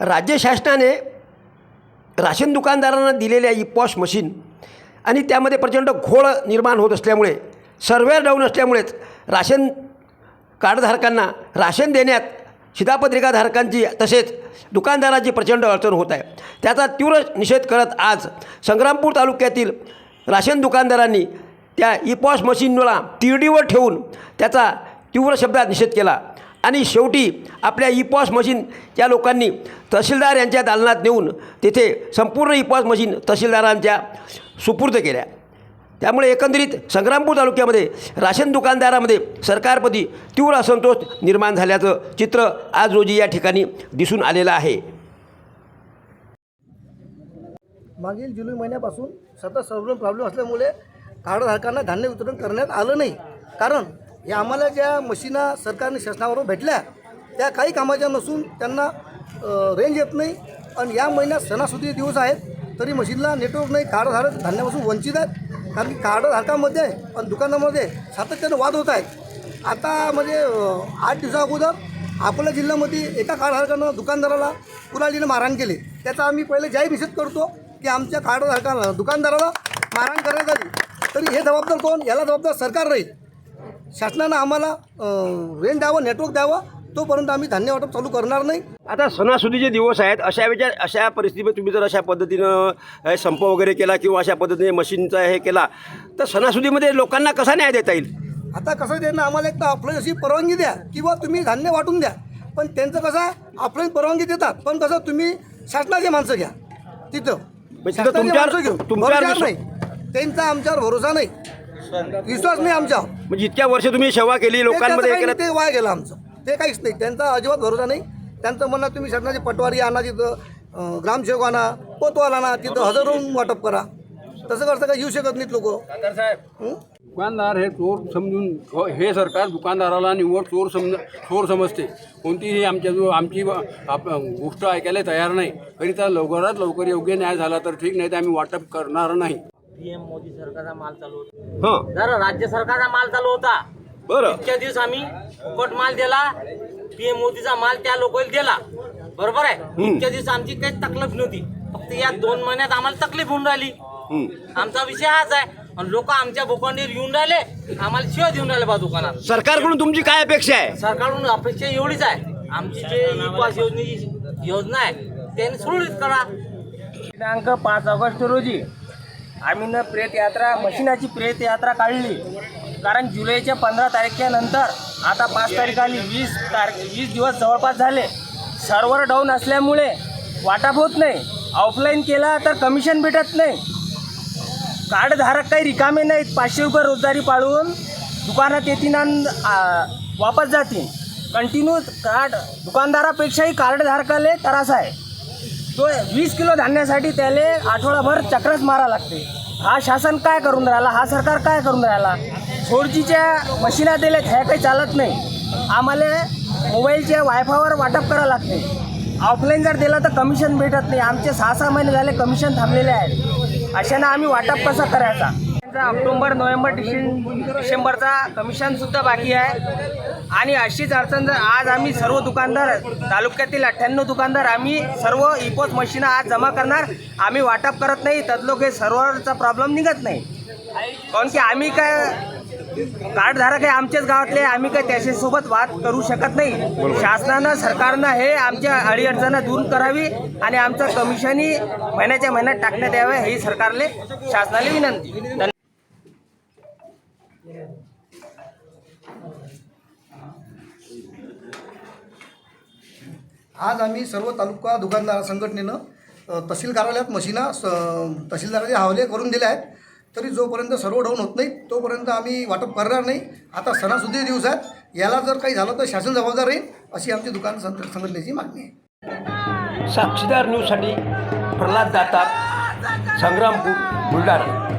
राज्य शासनाने राशन दुकानदारांना दिलेल्या ई पॉश मशीन आणि त्यामध्ये प्रचंड घोळ निर्माण होत असल्यामुळे सर्व्हेअर डाऊन असल्यामुळेच राशन कार्डधारकांना राशन देण्यात शिधापत्रिकाधारकांची तसेच दुकानदाराची प्रचंड अडचण होत आहे. त्याचा तीव्र निषेध करत आज संग्रामपूर तालुक्यातील राशन दुकानदारांनी त्या ई मशीनला तिरडीवर ठेवून त्याचा तीव्र शब्दात निषेध केला. आणि शेवटी आपल्या ईपॉस मशीन त्या लोकांनी तहसीलदार यांच्या दालनात नेऊन तिथे संपूर्ण ईपॉस मशीन तहसीलदारांच्या सुपूर्द केल्या. त्यामुळे एकंदरीत संग्रामपूर तालुक्यामध्ये राशन दुकानदारामध्ये सरकारप्रती तीव्र असंतोष निर्माण झाल्याचं चित्र आज रोजी या ठिकाणी दिसून आलेलं आहे. मागील जुलै महिन्यापासून सतत सर्व प्रॉब्लेम असल्यामुळे कार्डधारकांना धान्य वितरण करण्यात आलं नाही. कारण या आम्हाला ज्या मशीना सरकारने शासनावरून भेटल्या त्या काही कामाच्या नसून त्यांना रेंज येत नाही आणि या महिन्यात सणासुदी दिवस आहेत तरी मशीनला नेटवर्क नाही कार्डधारक धान्यापासून वंचित आहेत कारण की कार्डधारकांमध्ये आणि दुकानामध्ये सातत्यानं वाद होत आहेत. आता म्हणजे आठ दिवसा अगोदर अकोला जिल्ह्यामध्ये एका कार्डधारकानं दुकानदाराला कुरालीनं मारहाण केली. त्याचा आम्ही पहिले जाहीर निषेध करतो की आमच्या कार्डधारकाला दुकानदाराला मारहाण करण्यात आली. तरी हे जबाबदार कोण? याला जबाबदार सरकार राहील. शासनानं आम्हाला रेंज द्यावं नेटवर्क द्यावं तोपर्यंत आम्ही धान्य वाटप चालू करणार नाही. आता सणासुदीचे दिवस आहेत अशा वेळच्या अशा परिस्थितीमध्ये तुम्ही जर अशा पद्धतीनं संप वगैरे केला किंवा अशा पद्धतीने मशीनचा हे केला तर सणासुदीमध्ये लोकांना कसा न्याय देता येईल? आता कसं त्यांना आम्हाला एक तर ऑफलाईन अशी परवानगी द्या किंवा तुम्ही धान्य वाटून द्या. पण त्यांचं कसं आहे ऑफलाईन परवानगी देतात. पण कसं तुम्ही शासनाची माणसं घ्या तिथं. तिथं शासनाची तुमच्यावर- नाही. त्यांचा आमच्यावर भरोसा नाही. विश्वास नाही आमच्यावर म्हणजे इतक्या वर्ष तुम्ही सेवा केली ते लोकांमध्ये त्याचं हे काही केलं ते वाया गेलं आमचं. ते काहीच नाही. त्यांचा अजिबात भरोसा नाही. त्यांचं म्हणणं तुम्ही शासनाची पटवारी आणा तिथं अं, ग्रामसेवक आणा कोतवाल आणा तिथं हजर होऊन वाटप करा. तसं करता काही येऊ शकत नाहीत लोक. दुकानदार हे चोर समजून हो- हे सरकार दुकानदाराला निवड चोर समज चोर समजते. कोणतीही आमच्या जो आमची आप गोष्ट ऐकायला तयार नाही. करिता लवकरात लवकर योग्य न्याय झाला तर ठीक नाही तर आम्ही वाटप करणार नाही. पीएम मोदी सरकारचा माल चालू होता. हां. जर राज्य सरकारचा माल चालू होता. बरं. इतक्या दिवस आम्ही फुकट माल दिला पीएम मोदीचा माल त्या लोकांना दिला. बरोबर आहे? इतक्या दिवस आमची काही तकलीफ नव्हती. फक्त या दोन महिन्यात आम्हाला तकलीफ होऊन राहिली. आमचा विषय हाच आहे. आणि लोक आमच्या भूखंडीवर येऊन राहिले आम्हाला शिवाय देऊन राहिले बा दुकानात. सरकारकडून तुमची काय अपेक्षा आहे? सरकारकडून अपेक्षा एवढीच आहे. आमची जे पास योजनेची योजना आहे त्यांनी सुरळीत करा. दिनांक पाच ऑगस्ट रोजी आम्ही न प्रेतयात्रा मशिनाची प्रेतयात्रा काढली. कारण जुलैच्या पंधरा तारखेनंतर आता पाच तारीख आली वीस तारखे वीस दिवस जवळपास झाले. सर्व्हर डाऊन असल्यामुळे वाटप होत नाही. ऑफलाईन केला तर कमिशन भेटत नाही. कार्डधारक काही रिकामे नाहीत. पाचशे रुपये रोजगारी पाळून दुकानात येतील आणि वापस जातील. कंटिन्यू कार्ड दुकानदारापेक्षाही कार्डधारकाले त्रास आहे. तो वीस किलो धान्यासाठी त्याले आठवडाभर चक्रच मारा लागते. हा शासन काय करून राहिला? हा सरकार काय करून राहिला? फोरजीच्या मशिना दिल्यात ह्या काही चालत नाही. आम्हाला मोबाईलच्या वायफायवर वाटप करावं लागते. ऑफलाईन जर दिलं तर कमिशन भेटत नाही. आमचे सहा सहा महिने झाले कमिशन थांबलेले आहेत अशानं आम्ही वाटप कसा करायचा? त्यांचा नोव्हेंबर डिसें डिसेंबरचा कमिशनसुद्धा बाकी आहे. आणि अशीच अडचण जर आज आम्ही सर्व दुकानदार तालुक्यातील अठ्ठ्याण्णव दुकानदार आम्ही सर्व इपोस मशीन आज जमा करणार. आम्ही वाटप करत नाही तदलोक हे सर्व्हरचा प्रॉब्लेम निघत नाही. कारण की आम्ही काय कार्डधारक आहे आमच्याच गावातले आम्ही काय त्याच्यासोबत वाद करू शकत नाही. शासनानं सरकारनं हे आमच्या अडीअडचणं दूर करावी आणि आमचं कमिशनही महिन्याच्या महिन्यात टाकण्यात यावे ही सरकारले शासनाला विनंती. आज आम्ही सर्व तालुका दुकानदार संघटनेनं तहसील कार्यालयात मशिना स तहसीलदाराचे हवाले करून दिले आहेत. तरी जोपर्यंत सर्व डाऊन होत नाही तोपर्यंत आम्ही वाटप करणार नाही. आता सणासुदी दिवस आहेत. याला जर काही झालं तर शासन जबाबदार राहील अशी आमची दुकान संत संघटनेची मागणी आहे. साक्षीदार न्यूजसाठी प्रल्हाद दातार संग्रामपूर बुलढाणा.